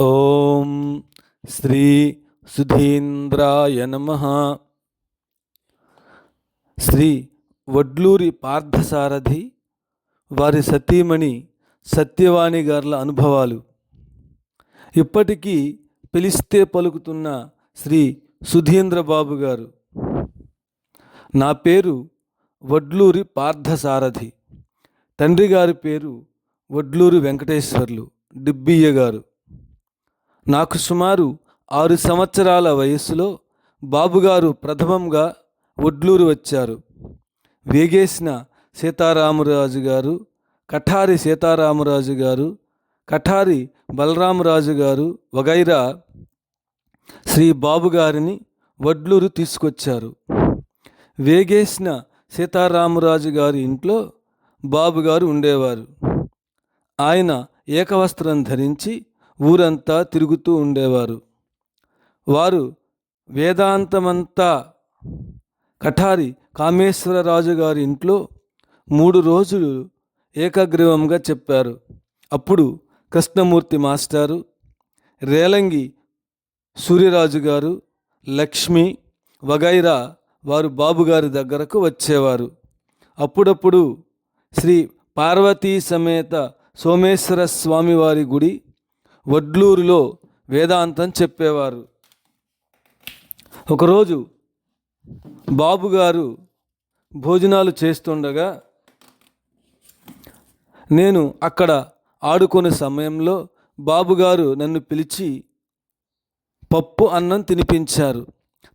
ఓం శ్రీ సుధీంద్రాయ నమ. శ్రీ వడ్లూరి పార్థసారథి వారి సతీమణి సత్యవాణి గార్ల అనుభవాలు. ఇప్పటికీ పిలిస్తే పలుకుతున్న శ్రీ సుధీంద్ర బాబు గారు. నా పేరు వడ్లూరి పార్థసారథి. తండ్రి గారి పేరు వడ్లూరి వెంకటేశ్వర్లు డిబ్బియ్య గారు. నాకు సుమారు ఆరు సంవత్సరాల వయస్సులో బాబుగారు ప్రథమంగా వడ్లూరు వచ్చారు. వేగేసిన సీతారామరాజు గారు కఠారి సీతారామరాజు గారు కఠారి బలరామరాజు గారు వగైరా శ్రీ బాబుగారిని వడ్లూరు తీసుకొచ్చారు. వేగేసిన సీతారామరాజు గారి ఇంట్లో బాబుగారు ఉండేవారు. ఆయన ఏకవస్త్రం ధరించి ఊరంతా తిరుగుతూ ఉండేవారు. వారు వేదాంతమంతా కఠారి కామేశ్వరరాజు గారి ఇంట్లో మూడు రోజులు ఏకగ్రీవంగా చెప్పారు. అప్పుడు కృష్ణమూర్తి మాస్టారు రేలంగి సూర్యరాజు గారు లక్ష్మి వగైరా వారు బాబుగారి దగ్గరకు వచ్చేవారు. అప్పుడప్పుడు శ్రీ పార్వతీ సమేత సోమేశ్వర స్వామివారి గుడి వడ్లూరులో వేదాంతం చెప్పేవారు. ఒకరోజు బాబుగారు భోజనాలు చేస్తుండగా నేను అక్కడ ఆడుకునే సమయంలో బాబుగారు నన్ను పిలిచి పప్పు అన్నం తినిపించారు.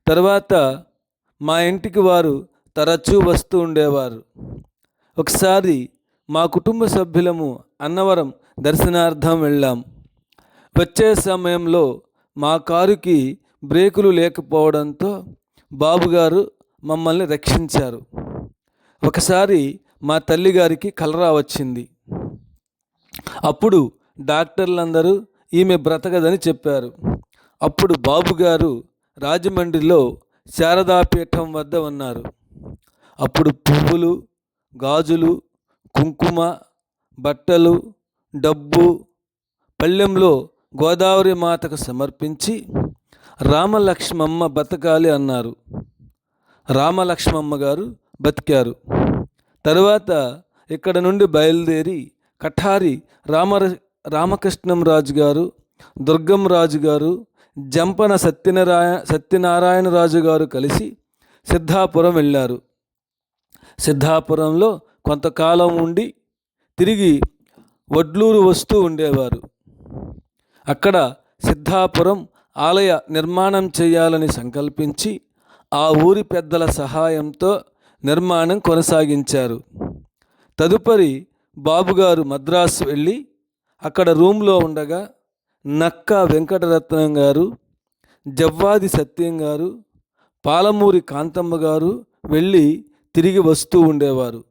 తర్వాత మా ఇంటికి వారు తరచూ వస్తూ ఉండేవారు. ఒకసారి మా కుటుంబ సభ్యులము అన్నవరం దర్శనార్థం వెళ్ళాం. వచ్చే సమయంలో మా కారుకి బ్రేకులు లేకపోవడంతో బాబుగారు మమ్మల్ని రక్షించారు. ఒకసారి మా తల్లిగారికి కలరా వచ్చింది. అప్పుడు డాక్టర్లందరూ ఈమె బ్రతకదని చెప్పారు. అప్పుడు బాబుగారు రాజమండ్రిలో శారదాపీఠం వద్ద ఉన్నారు. అప్పుడు పువ్వులు గాజులు కుంకుమ బట్టలు డబ్బు పళ్ళెంలో గోదావరి మాతకు సమర్పించి రామలక్ష్మమ్మ బతకాలి అన్నారు. రామలక్ష్మమ్మ గారు బతికారు. తరువాత ఇక్కడ నుండి బయలుదేరి కఠారి రామ రామకృష్ణం రాజు గారు దుర్గం రాజు గారు జంపన సత్యనారాయ సత్యనారాయణ రాజు గారు కలిసి సిద్ధాపురం వెళ్ళారు. సిద్ధాపురంలో కొంతకాలం ఉండి తిరిగి వడ్లూరు వస్తూ ఉండేవారు. అక్కడ సిద్ధాపురం ఆలయ నిర్మాణం చేయాలని సంకల్పించి ఆ ఊరి పెద్దల సహాయంతో నిర్మాణం కొనసాగించారు. తదుపరి బాబుగారు మద్రాసు వెళ్ళి అక్కడ రూమ్లో ఉండగా నక్క వెంకటరత్నం గారు జవ్వాది సత్యం గారు పాలమూరి కాంతమ్మ గారు వెళ్ళి తిరిగి వస్తూ ఉండేవారు.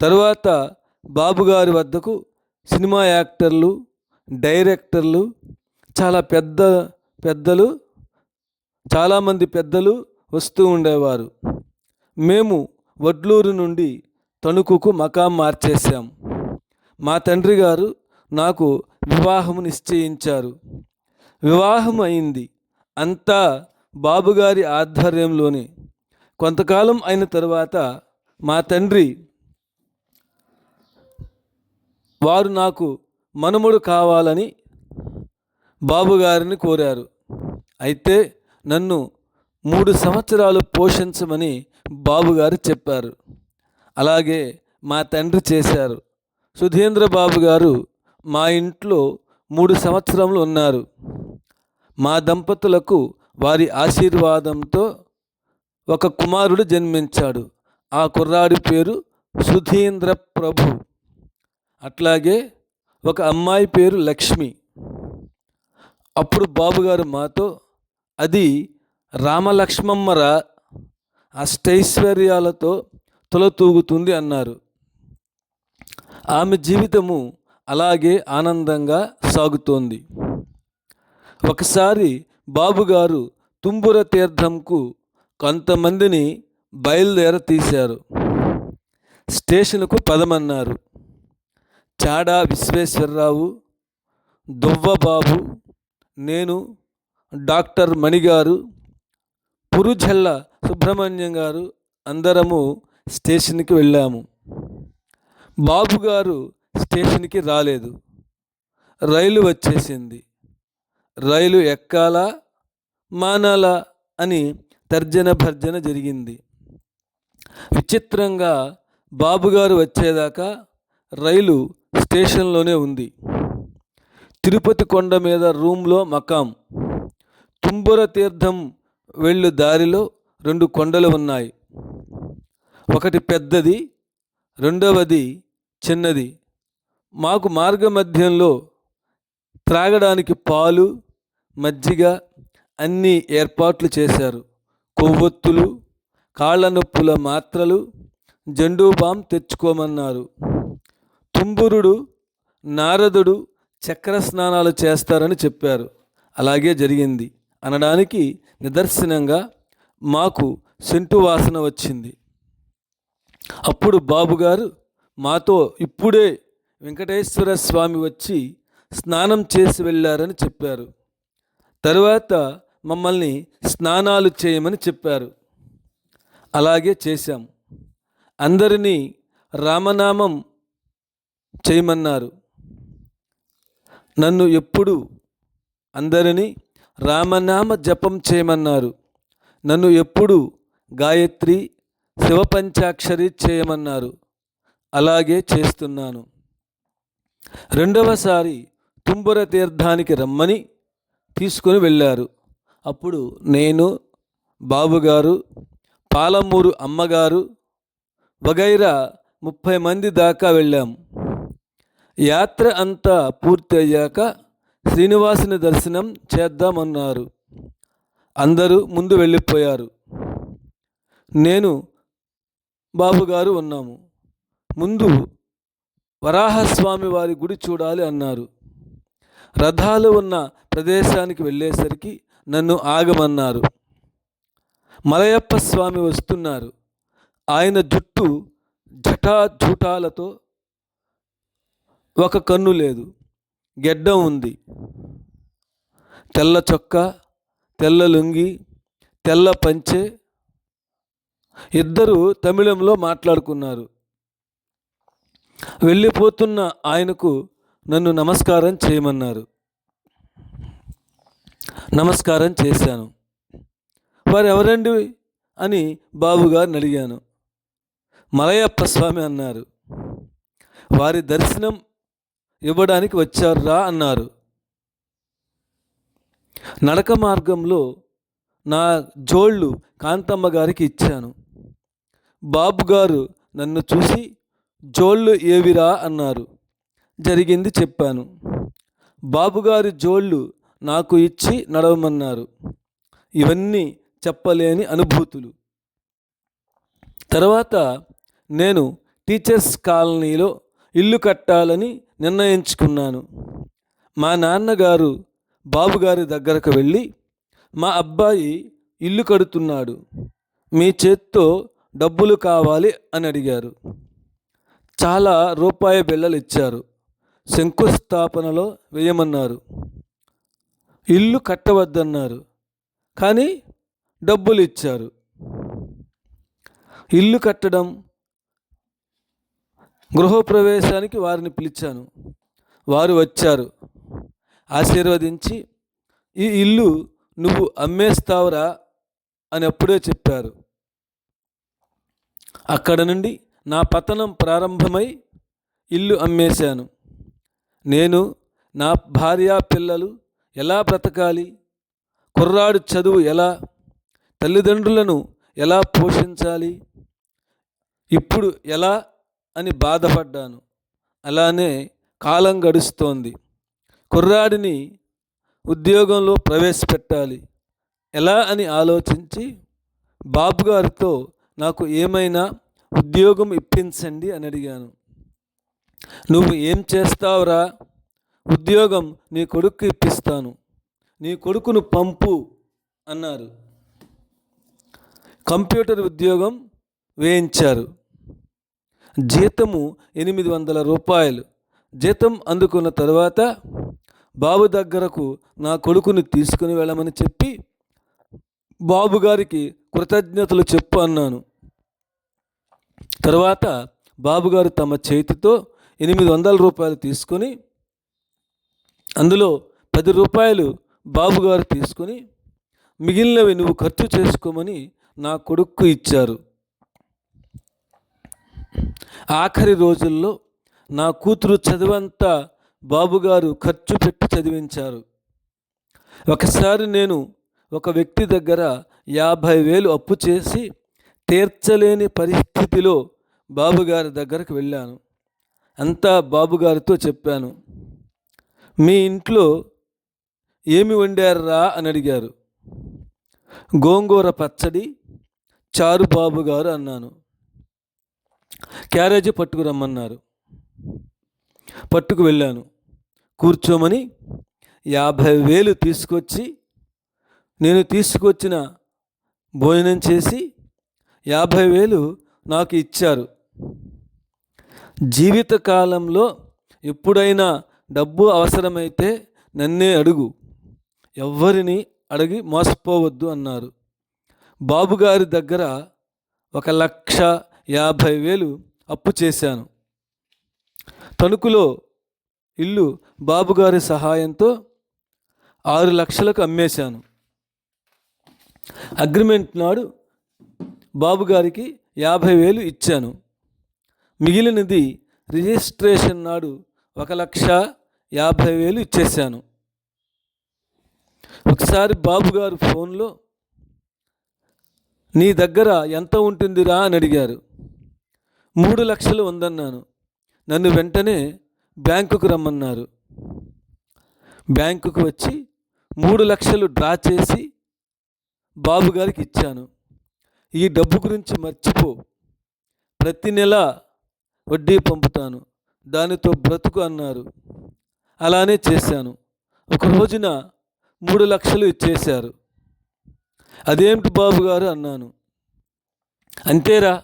తరువాత బాబుగారి వద్దకు సినిమా యాక్టర్లు డైరెక్టర్లు చాలా పెద్ద పెద్దలు చాలామంది పెద్దలు వస్తూ ఉండేవారు. మేము వడ్లూరు నుండి తణుకుకు మకాం మార్చేశాం. మా తండ్రి గారు నాకు వివాహము నిశ్చయించారు. వివాహం అయింది. అంతా బాబుగారి ఆధ్వర్యంలోనే. కొంతకాలం అయిన తర్వాత మా తండ్రి వారు నాకు మనుమడు కావాలని బాబుగారిని కోరారు. అయితే నన్ను మూడు సంవత్సరాలు పోషించమని బాబుగారు చెప్పారు. అలాగే మా తండ్రి చేశారు. సుధీంద్ర బాబు గారు మా ఇంట్లో మూడు సంవత్సరములు ఉన్నారు. మా దంపతులకు వారి ఆశీర్వాదంతో ఒక కుమారుడు జన్మించాడు. ఆ కుర్రాడి పేరు సుధీంద్ర ప్రభు. అట్లాగే ఒక అమ్మాయి పేరు లక్ష్మి. అప్పుడు బాబుగారు మాతో అది రామలక్ష్మమ్మర అష్టైశ్వర్యాలతో తొలతూగుతుంది అన్నారు. ఆమె జీవితము అలాగే ఆనందంగా సాగుతోంది. ఒకసారి బాబుగారు తుంబుర తీర్థంకు కొంతమందిని బయలుదేర తీశారు స్టేషన్కు పదమన్నారు. చాడా విశ్వేశ్వరరావు దువ్వబాబు నేను డాక్టర్ మణిగారు పురుజల్ల సుబ్రహ్మణ్యం గారు అందరము స్టేషన్కి వెళ్ళాము. బాబు గారు స్టేషన్కి రాలేదు. రైలు వచ్చేసింది. రైలు ఎక్కాలా మానాలా అని తర్జన భర్జన జరిగింది. విచిత్రంగా బాబుగారు వచ్చేదాకా రైలు స్టేషన్లోనే ఉంది. తిరుపతి కొండ మీద రూమ్లో మకాం. తుంబుర తీర్థం వెళ్ళు దారిలో రెండు కొండలు ఉన్నాయి. ఒకటి పెద్దది రెండవది చిన్నది. మాకు మార్గ మధ్యంలో త్రాగడానికి పాలు మజ్జిగ అన్ని ఏర్పాట్లు చేశారు. కొవ్వొత్తులు కాళ్ళ నొప్పుల మాత్రలు జండూ బామ్ తెచ్చుకోమన్నారు. తుంబురుడు నారదుడు చక్ర స్నానాలు చేస్తారని చెప్పారు. అలాగే జరిగింది. అనడానికి నిదర్శనంగా మాకు సెంటు వాసన వచ్చింది. అప్పుడు బాబుగారు మాతో ఇప్పుడే వెంకటేశ్వర స్వామి వచ్చి స్నానం చేసి వెళ్ళారని చెప్పారు. తరువాత మమ్మల్ని స్నానాలు చేయమని చెప్పారు. అలాగే చేశాం. అందరినీ రామనామం చేయమన్నారు. నన్ను ఎప్పుడు అందరినీ రామనామ జపం చేయమన్నారు. నన్ను ఎప్పుడు గాయత్రి శివపంచాక్షరి చేయమన్నారు. అలాగే చేస్తున్నాను. రెండవసారి తుంబుర తీర్థానికి రమ్మని తీసుకొని వెళ్ళారు. అప్పుడు నేను బాబుగారు పాలమూరు అమ్మగారు వగైరా ముప్పై మంది దాకా వెళ్ళాం. యాత్ర అంతా పూర్తి అయ్యాక శ్రీనివాసుని దర్శనం చేద్దామన్నారు. అందరూ ముందు వెళ్ళిపోయారు. నేను బాబుగారు ఉన్నాము. ముందు వరాహస్వామి వారి గుడి చూడాలి అన్నారు. రథాలు ఉన్న ప్రదేశానికి వెళ్ళేసరికి నన్ను ఆగమన్నారు. మలయప్ప స్వామి వస్తున్నారు. ఆయన జుట్టు జటాజూటాలతో ఒక కన్ను లేదు గెడ్డం ఉంది. తెల్ల చొక్కా తెల్ల లుంగి తెల్ల పంచె. ఇద్దరు తమిళంలో మాట్లాడుకున్నారు. వెళ్ళిపోతున్న ఆయనకు నన్ను నమస్కారం చేయమన్నారు. నమస్కారం చేశాను. వారు ఎవరండి అని బాబుగారిని అడిగాను. మలయప్ప స్వామి అన్నారు. వారి దర్శనం ఇవ్వడానికి వచ్చారా అన్నారు. నడక మార్గంలో నా జోళ్ళు కాంతమ్మ గారికి ఇచ్చాను. బాబు గారు నన్ను చూసి జోళ్ళు ఏవిరా అన్నారు. జరిగింది చెప్పాను. బాబుగారి జోళ్ళు నాకు ఇచ్చి నడవమన్నారు. ఇవన్నీ చెప్పలేని అనుభూతులు. తర్వాత నేను టీచర్స్ కాలనీలో ఇల్లు కట్టాలని నిర్ణయించుకున్నాను. మా నాన్నగారు బాబుగారి దగ్గరకు వెళ్ళి మా అబ్బాయి ఇల్లు కడుతున్నాడు. మీ చేత్తో డబ్బులు కావాలి అని అడిగారు. చాలా రూపాయి బిళ్ళలు ఇచ్చారు శంకుస్థాపనలో వేయమన్నారు. ఇల్లు కట్టవద్దన్నారు. కానీ డబ్బులు ఇచ్చారు ఇల్లు కట్టడం గృహప్రవేశానికి వారిని పిలిచాను. వారు వచ్చారు. ఆశీర్వదించి ఈ ఇల్లు నువ్వు అమ్మేస్తావురా అని అప్పుడే చెప్పారు. అక్కడ నుండి నా పతనం ప్రారంభమై ఇల్లు అమ్మేశాను. నేను నా భార్య పిల్లలు ఎలా బ్రతకాలి? కుర్రాడు చదువు ఎలా? తల్లిదండ్రులను ఎలా పోషించాలి? ఇప్పుడు ఎలా అని బాధపడ్డాను. అలానే కాలం గడుస్తోంది. కుర్రాడిని ఉద్యోగంలో ప్రవేశపెట్టాలి. ఎలా అని ఆలోచించి బాబు గారితో నాకు ఏమైనా ఉద్యోగం ఇప్పించండి అని అడిగాను. నువ్వు ఏం చేస్తావురా? ఉద్యోగం నీ కొడుకు ఇప్పిస్తాను. నీ కొడుకును పంపు అన్నారు. కంప్యూటర్ ఉద్యోగం వేయించారు. జీతము ఎనిమిది వందల రూపాయలు. జీతం అందుకున్న తర్వాత బాబు దగ్గరకు నా కొడుకుని తీసుకుని వెళ్ళమని చెప్పి బాబు గారికి కృతజ్ఞతలు చెప్పు అన్నాను. తర్వాత బాబుగారు తమ చేతితో ఎనిమిది వందల రూపాయలు తీసుకొని అందులో పది రూపాయలు బాబుగారు తీసుకొని మిగిలినవి నువ్వు ఖర్చు చేసుకోమని నా కొడుక్కు ఇచ్చారు. ఆఖరి రోజుల్లో నా కూతురు చదువంతా బాబుగారు ఖర్చు పెట్టి చదివించారు. ఒకసారి నేను ఒక వ్యక్తి దగ్గర యాభై వేలు అప్పు చేసి తీర్చలేని పరిస్థితిలో బాబుగారి దగ్గరకు వెళ్ళాను. అంతా బాబుగారితో చెప్పాను. మీ ఇంట్లో ఏమి వండారా అని అడిగారు. గోంగూర పచ్చడి చారు బాబుగారు అన్నాను. క్యారేజీ పట్టుకురమ్మన్నారు పట్టుకు వెళ్ళాను. కూర్చోమని యాభై వేలు తీసుకొచ్చి నేను తీసుకొచ్చిన భోజనం చేసి యాభై వేలు నాకు ఇచ్చారు. జీవితకాలంలో ఎప్పుడైనా డబ్బు అవసరమైతే నన్నే అడుగు. ఎవ్వరిని అడిగి మోసపోవద్దు అన్నారు. బాబుగారి దగ్గర ఒక లక్ష యాభై వేలు అప్పు చేశాను. తణుకులో ఇల్లు బాబుగారి సహాయంతో ఆరు లక్షలకు అమ్మేశాను. అగ్రిమెంట్ నాడు బాబుగారికి యాభై వేలు ఇచ్చాను. మిగిలినది రిజిస్ట్రేషన్ నాడు ఒక లక్ష యాభై వేలు ఇచ్చేశాను. ఒకసారి బాబుగారు ఫోన్లో నీ దగ్గర ఎంత ఉంటుందిరా? అని అడిగారు. మూడు లక్షలు ఉందన్నాను. నన్ను వెంటనే బ్యాంకుకు రమ్మన్నారు. బ్యాంకుకు వచ్చి మూడు లక్షలు డ్రా చేసి బాబుగారికి ఇచ్చాను. ఈ డబ్బు గురించి మర్చిపో. ప్రతి నెల వడ్డీ పంపుతాను. దానితో బ్రతుకు అన్నారు. అలానే చేశాను. ఒక రోజున మూడు లక్షలు ఇచ్చేశారు. అదేమిటి బాబు గారు అన్నాను. అంతేరా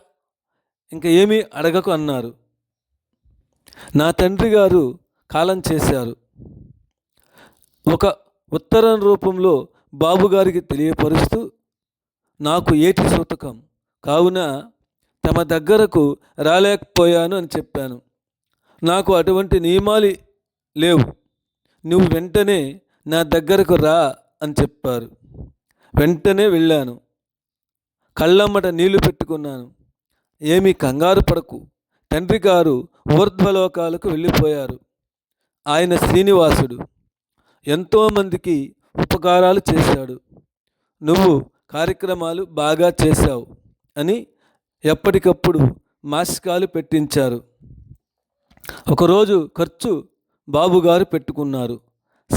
ఇంకా ఏమీ అడగకు అన్నారు. నా తండ్రి గారు కాలం చేశారు. ఒక ఉత్తరం రూపంలో బాబుగారికి తెలియపరుస్తూ నాకు ఏటి సూతకం? కావున తమ దగ్గరకు రాలేకపోయాను అని చెప్పాను. నాకు అటువంటి నియమాలు లేవు. నువ్వు వెంటనే నా దగ్గరకు రా అని చెప్పారు. వెంటనే వెళ్ళాను. కళ్ళమ్మట నీళ్ళు పెట్టుకున్నాను. ఏమీ కంగారు పడకు. తండ్రి గారు ఊర్ధ్వలోకాలకు వెళ్ళిపోయారు. ఆయన శ్రీనివాసుడు ఎంతోమందికి ఉపకారాలు చేశాడు. నువ్వు కార్యక్రమాలు బాగా చేశావు అని ఎప్పటికప్పుడు మాసికాలు పెట్టించారు. ఒకరోజు ఖర్చు బాబుగారు పెట్టుకున్నారు.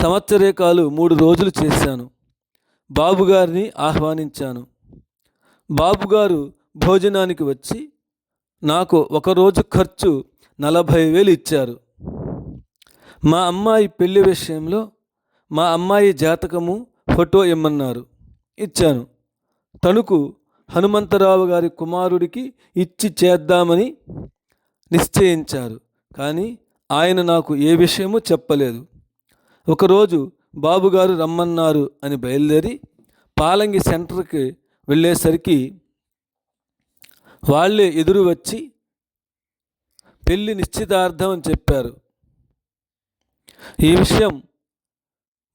సంవత్సరేకాలు మూడు రోజులు చేశాను. బాబుగారిని ఆహ్వానించాను. బాబుగారు భోజనానికి వచ్చి నాకు ఒకరోజు ఖర్చు నలభై వేలు ఇచ్చారు. మా అమ్మాయి పెళ్ళి విషయంలో మా అమ్మాయి జాతకము ఫోటో ఇమ్మన్నారు. ఇచ్చాను. తణుకు హనుమంతరావు గారి కుమారుడికి ఇచ్చి చేద్దామని నిశ్చయించారు. కానీ ఆయన నాకు ఏ విషయమూ చెప్పలేదు. ఒకరోజు బాబుగారు రమ్మన్నారు అని బయలుదేరి పాలంగి సెంటర్కి వెళ్ళేసరికి వాళ్ళే ఎదురు వచ్చి పెళ్ళి నిశ్చితార్థం అని చెప్పారు. ఈ విషయం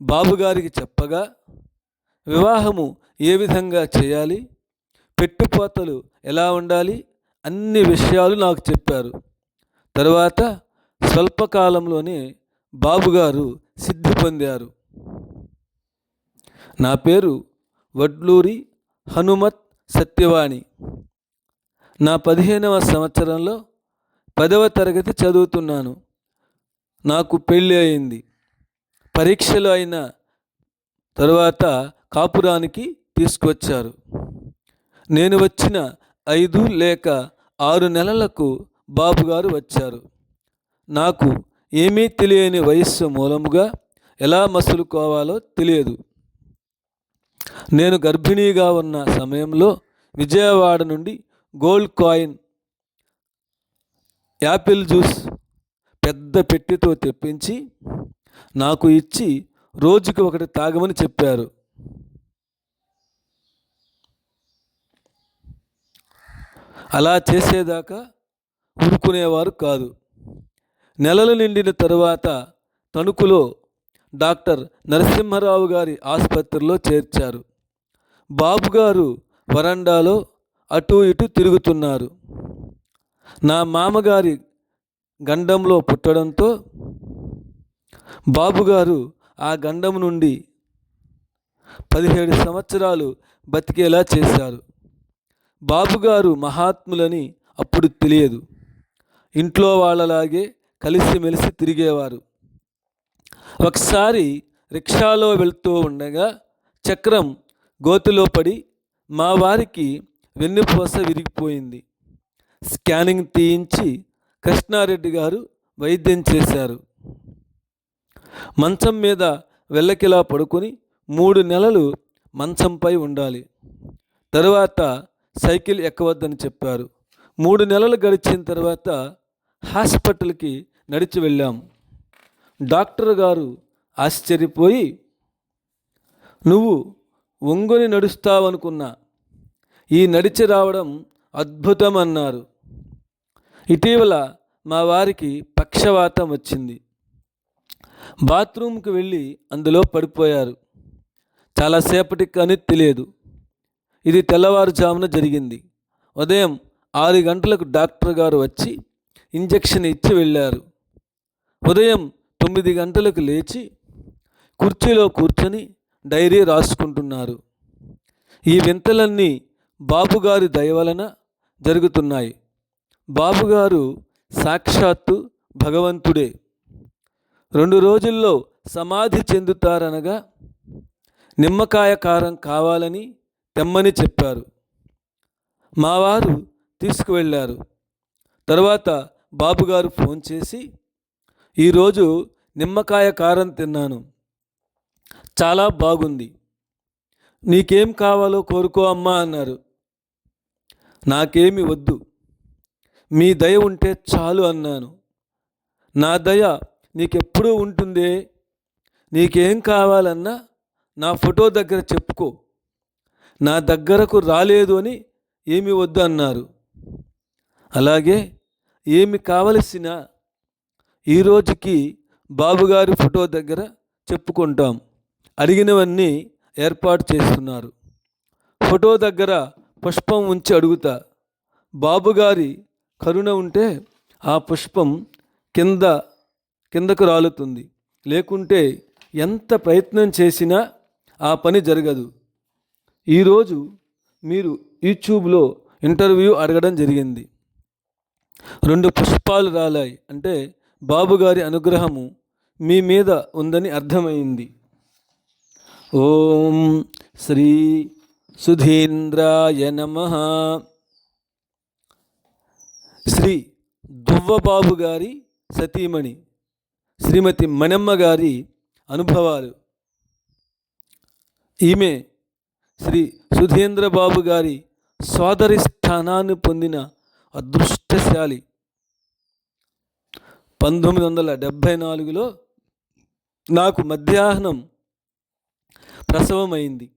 బాబుగారికి చెప్పగా వివాహము ఏ విధంగా చేయాలి పెట్టుపోతలు ఎలా ఉండాలి అన్ని విషయాలు నాకు చెప్పారు. తరువాత స్వల్పకాలంలోనే బాబుగారు సిద్ధి పొందారు. నా పేరు వడ్లూరి హనుమత్ సత్యవాణి. నా పదిహేనవ సంవత్సరంలో పదవ తరగతి చదువుతున్నాను. నాకు పెళ్ళి అయింది. పరీక్షలు అయిన తర్వాత కాపురానికి తీసుకొచ్చారు నేను వచ్చిన ఐదు లేక ఆరు నెలలకు బాబుగారు వచ్చారు. నాకు ఏమీ తెలియని వయస్సు మూలముగా ఎలా మసులుకోవాలో తెలియదు. నేను గర్భిణీగా ఉన్న సమయంలో విజయవాడ నుండి గోల్డ్ కాయిన్ యాపిల్ జ్యూస్ పెద్ద పెట్టితో తెప్పించి నాకు ఇచ్చి రోజుకి ఒకటి తాగమని చెప్పారు. అలా చేసేదాకా ఊరుకునేవారు కాదు. నెలలు నిండిన తరువాత తణుకులో డాక్టర్ నరసింహారావు గారి ఆసుపత్రిలో చేర్చారు. బాబుగారు వరండాలో అటు ఇటు తిరుగుతున్నారు. నా మామగారి గండంలో పుట్టడంతో బాబుగారు ఆ గండం నుండి పదిహేడు సంవత్సరాలు బతికేలా చేశారు. బాబుగారు మహాత్ములని అప్పుడు తెలియదు. ఇంట్లో వాళ్ళలాగే కలిసిమెలిసి తిరిగేవారు. ఒకసారి రిక్షాలో వెళ్తూ ఉండగా చక్రం గోతిలో పడి మా వారికి వెన్నుపూస విరిగిపోయింది. స్కానింగ్ తీయించి కృష్ణారెడ్డి గారు వైద్యం చేశారు. మంచం మీద వెళ్ళకిలా పడుకొని మూడు నెలలు మంచంపై ఉండాలి. తరువాత సైకిల్ ఎక్కవద్దని చెప్పారు. మూడు నెలలు గడిచిన తర్వాత హాస్పిటల్కి నడిచి వెళ్ళాం. డాక్టర్ గారు ఆశ్చర్యపోయి నువ్వు ఒంగొని నడుస్తావనుకున్నా ఈ నడిచి రావడం అద్భుతం అన్నారు ఇటీవల మా వారికి పక్షవాతం వచ్చింది. బాత్రూమ్కి వెళ్ళి అందులో పడిపోయారు. చాలాసేపటికి కానీ తెలియదు. ఇది తెల్లవారుజామున జరిగింది. ఉదయం ఆరు గంటలకు డాక్టర్ గారు వచ్చి ఇంజెక్షన్ ఇచ్చి వెళ్ళారు. ఉదయం తొమ్మిది గంటలకు లేచి కుర్చీలో కూర్చొని డైరీ రాసుకుంటున్నారు. ఈ వింతలన్నీ బాబుగారి దయవలన జరుగుతున్నాయి. బాబుగారు సాక్షాత్తు భగవంతుడే. రెండు రోజుల్లో సమాధి చెందుతారనగా నిమ్మకాయ కారం కావాలని తెమ్మని చెప్పారు. మావారు తీసుకువెళ్ళారు. తర్వాత బాబుగారు ఫోన్ చేసి ఈరోజు నిమ్మకాయ కారం తిన్నాను. చాలా బాగుంది. నీకేం కావాలో కోరుకో అమ్మా అన్నారు. నాకేమి వద్దు. మీ దయ ఉంటే చాలు అన్నాను. నా దయ నీకెప్పుడూ ఉంటుందే? నీకేం కావాలన్నా నా ఫోటో దగ్గర చెప్పుకో. నా దగ్గరకు రాలేదు అని ఏమి వద్దు అన్నారు. అలాగే ఏమి కావలసిన ఈ రోజుకి బాబుగారి ఫోటో దగ్గర చెప్పుకుంటాం. అడిగినవన్నీ ఏర్పాటు చేస్తున్నారు. ఫోటో దగ్గర పుష్పం ఉంచి అడుగుతా. బాబుగారి కరుణ ఉంటే ఆ పుష్పం కింద కిందకు రాలుతుంది. లేకుంటే ఎంత ప్రయత్నం చేసినా ఆ పని జరగదు. ఈరోజు మీరు యూట్యూబ్లో ఇంటర్వ్యూ అడగడం జరిగింది. రెండు పుష్పాలు రాలాయి. అంటే బాబుగారి అనుగ్రహము మీ మీద ఉందని అర్థమైంది. ఓం శ్రీ సుధీంద్రాయ నమ. శ్రీ దువ్వబాబు గారి సతీమణి శ్రీమతి మణమ్మ గారి అనుభవాలు. ఈమె శ్రీ సుధీంద్ర బాబు గారి సోదరి స్థానాన్ని పొందిన అదృష్టశాలి. పంతొమ్మిది వందల డెబ్భై నాలుగులో నాకు మధ్యాహ్నం ప్రసవమైంది.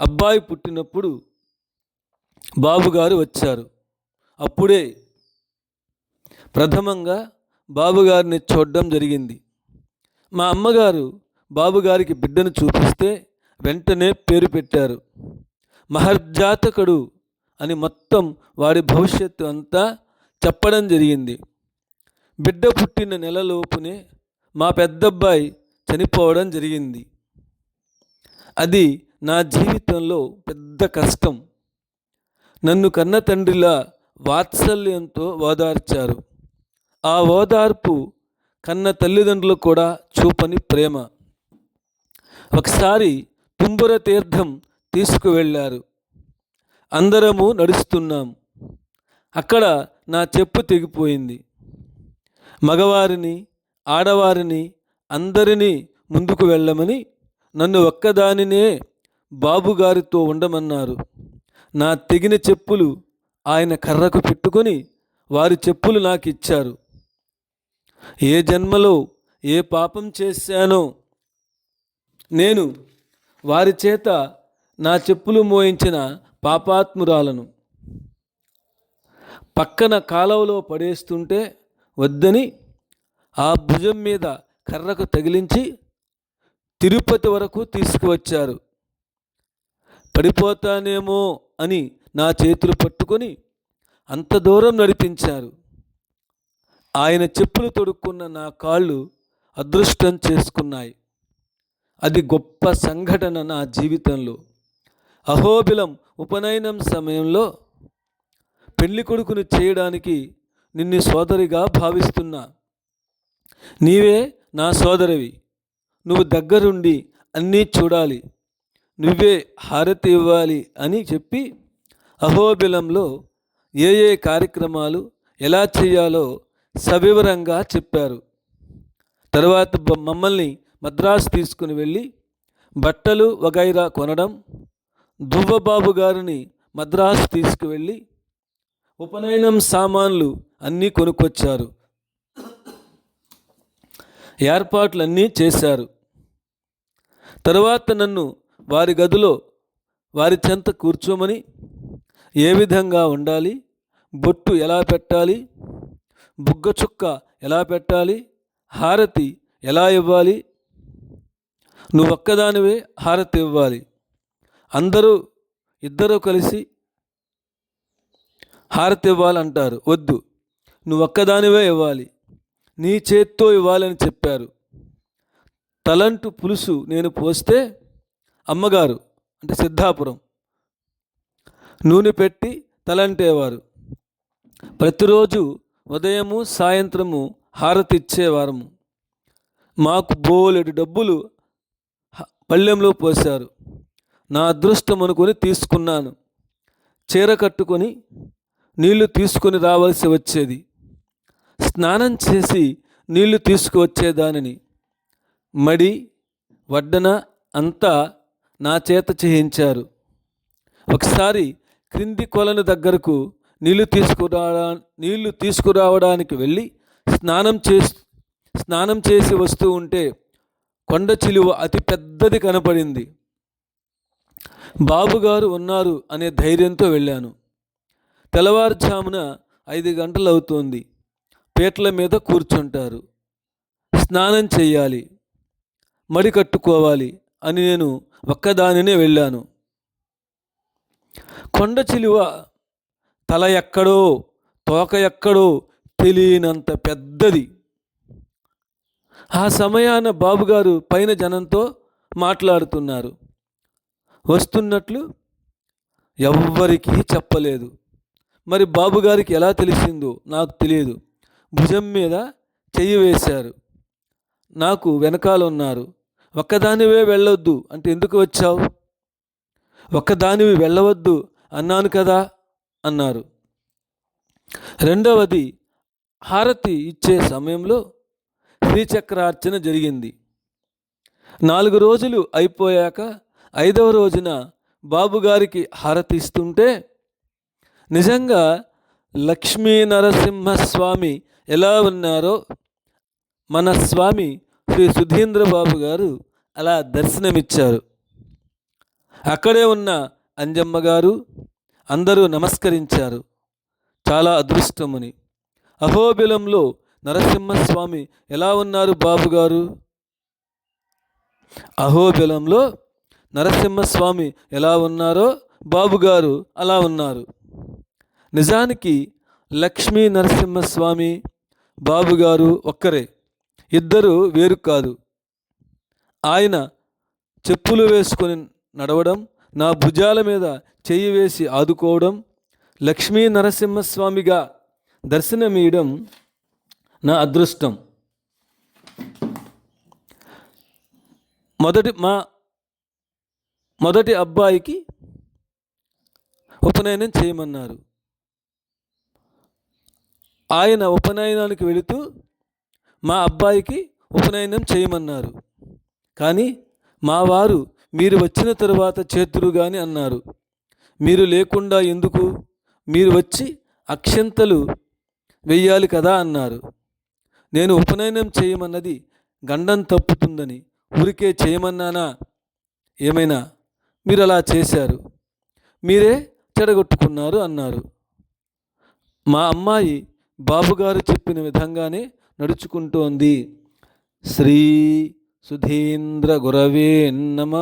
అబ్బాయి పుట్టినప్పుడు బాబుగారు వచ్చారు. అప్పుడే ప్రథమంగా బాబుగారిని చూడడం జరిగింది. మా అమ్మగారు బాబుగారికి బిడ్డను చూపిస్తే వెంటనే పేరు పెట్టారు. మహర్జాతకుడు అని మొత్తం వాడి భవిష్యత్తు అంతా చెప్పడం జరిగింది. బిడ్డ పుట్టిన నెలలోపునే మా పెద్దబ్బాయి చనిపోవడం జరిగింది. అది నా జీవితంలో పెద్ద కష్టం. నన్ను కన్న తండ్రిలా వాత్సల్యంతో ఓదార్చారు. ఆ ఓదార్పు కన్న తల్లిదండ్రులు కూడా చూపని ప్రేమ. ఒకసారి తుంబుర తీర్థం తీసుకువెళ్ళారు. అందరము నడుస్తున్నాం. అక్కడ నా చెప్పు తెగిపోయింది. మగవారిని ఆడవారిని అందరినీ ముందుకు వెళ్ళమని నన్ను ఒక్కదానినే బాబుగారితో ఉండమన్నారు. నా తెగిన చెప్పులు ఆయన కర్రకు పెట్టుకొని వారి చెప్పులు నాకు ఇచ్చారు ఏ జన్మలో ఏ పాపం చేశానో నేను వారి చేత నా చెప్పులు మోయించిన పాపాత్మురాలను. పక్కన కాలవలో పడేస్తుంటే వద్దని ఆ భుజం మీద కర్రకు తగిలించి తిరుపతి వరకు తీసుకువచ్చారు. పడిపోతానేమో అని నా చేతులు పట్టుకొని అంత దూరం నడిపించారు. ఆయన చెప్పులు తొడుక్కున్న నా కాళ్ళు అదృష్టం చేసుకున్నాయి. అది గొప్ప సంఘటన నా జీవితంలో. అహోబిలం ఉపనయనం సమయంలో పెళ్ళి కొడుకును చేయడానికి నిన్ను సోదరిగా భావిస్తున్నా. నీవే నా సోదరివి. నువ్వు దగ్గరుండి అన్నీ చూడాలి. నువ్వే హారతి ఇవ్వాలి అని చెప్పి అహోబిలంలో ఏ ఏ కార్యక్రమాలు ఎలా చేయాలో సవివరంగా చెప్పారు. తర్వాత మమ్మల్ని మద్రాసు తీసుకుని వెళ్ళి బట్టలు వగైరా కొనడం దువ్వబాబు గారిని మద్రాసు తీసుకువెళ్ళి ఉపనయనం సామాన్లు అన్నీ కొనుక్కొచ్చారు. ఏర్పాట్లన్నీ చేశారు. తర్వాత నన్ను వారి గదిలో వారి చెంత కూర్చోమని ఏ విధంగా ఉండాలి? బొట్టు ఎలా పెట్టాలి? బుగ్గ చుక్క ఎలా పెట్టాలి? హారతి ఎలా ఇవ్వాలి? నువ్వు ఒక్కదానివే హారతి ఇవ్వాలి. అందరూ ఇద్దరూ కలిసి హారతి ఇవ్వాలంటారు. వద్దు. నువ్వు ఒక్కదానివే ఇవ్వాలి. నీ చేత్తో ఇవ్వాలని చెప్పారు. తలంటు పులుసు నేను పోస్తే అమ్మగారు అంటే సిద్ధాపురం. నూనె పెట్టి తలంటేవారు. ప్రతిరోజు ఉదయము సాయంత్రము హారతి ఇచ్చేవారము. మాకు బోలెడు డబ్బులు పళ్ళెంలో పోశారు. నా అదృష్టం అనుకొని తీసుకున్నాను. చీర కట్టుకొని నీళ్ళు తీసుకొని రావాల్సి వచ్చేది. స్నానం చేసి నీళ్ళు తీసుకువచ్చేదానిని. మడి వడ్డన అంతా నా చేత చేయించారు. ఒకసారి క్రింది కొలను దగ్గరకు నీళ్ళు తీసుకురా నీళ్ళు తీసుకురావడానికి వెళ్ళి స్నానం చేసి స్నానం చేసి వస్తూ ఉంటే కొండ చిలువ అతి పెద్దది కనపడింది. బాబుగారు ఉన్నారు అనే ధైర్యంతో వెళ్ళాను. తెల్లవారుజామున ఐదు గంటలు అవుతోంది. పీటల మీద కూర్చుంటారు. స్నానం చేయాలి మడి కట్టుకోవాలి అని నేను ఒక్కదానినే వెళ్ళాను. కొండ చిలువ తల ఎక్కడో తోక ఎక్కడో తెలియనంత పెద్దది. ఆ సమయాన బాబుగారు పైన జనంతో మాట్లాడుతున్నారు. వస్తున్నట్లు ఎవ్వరికీ చెప్పలేదు. మరి బాబుగారికి ఎలా తెలిసిందో నాకు తెలియదు. భుజం మీద చెయ్యి వేశారు. నాకు వెనకాల ఉన్నారు ఒక్కదానివే వెళ్ళొద్దు. అంటే ఎందుకు వచ్చావు? ఒక్కదానివి వెళ్ళవద్దు అన్నాను కదా అన్నారు. రెండవది హారతి ఇచ్చే సమయంలో శ్రీచక్రార్చన జరిగింది. నాలుగు రోజులు అయిపోయాక ఐదవ రోజున బాబుగారికి హారతి ఇస్తుంటే నిజంగా లక్ష్మీ నరసింహస్వామి ఎలా ఉన్నారో మన స్వామి శ్రీ సుధీంద్ర బాబు గారు అలా దర్శనమిచ్చారు. అక్కడే ఉన్న అంజమ్మ గారు అందరూ నమస్కరించారు. చాలా అదృష్టముని. అహోబిలంలో నరసింహస్వామి ఎలా ఉన్నారు బాబుగారు అహోబిలంలో నరసింహస్వామి ఎలా ఉన్నారో బాబుగారు అలా ఉన్నారు. నిజానికి లక్ష్మీ నరసింహస్వామి బాబుగారు ఒక్కరే. ఇద్దరు వేరు కాదు. ఆయన చెప్పులు వేసుకొని నడవడం నా భుజాల మీద చెయ్యి వేసి ఆదుకోవడం లక్ష్మీ నరసింహస్వామిగా దర్శనమీయడం నా అదృష్టం. మొదటి మా మొదటి అబ్బాయికి ఉపనయనం చేయమన్నారు. ఆయన ఉపనయనానికి వెళుతూ మా అబ్బాయికి ఉపనయనం చేయమన్నారు. కానీ మా వారు మీరు వచ్చిన తరువాత చేతురు కానీ అన్నారు. మీరు లేకుండా ఎందుకు? మీరు వచ్చి అక్షంతలు వెయ్యాలి కదా అన్నారు. నేను ఉపనయనం చేయమన్నది గండం తప్పుతుందని ఊరికే చేయమన్నానా? ఏమైనా? మీరు అలా చేశారు. మీరే చెడగొట్టుకున్నారు అన్నారు. మా అమ్మాయి బాబుగారు చెప్పిన విధంగానే నడుచుకుంటోంది. శ్రీ సుధీంద్ర గురవే నమ.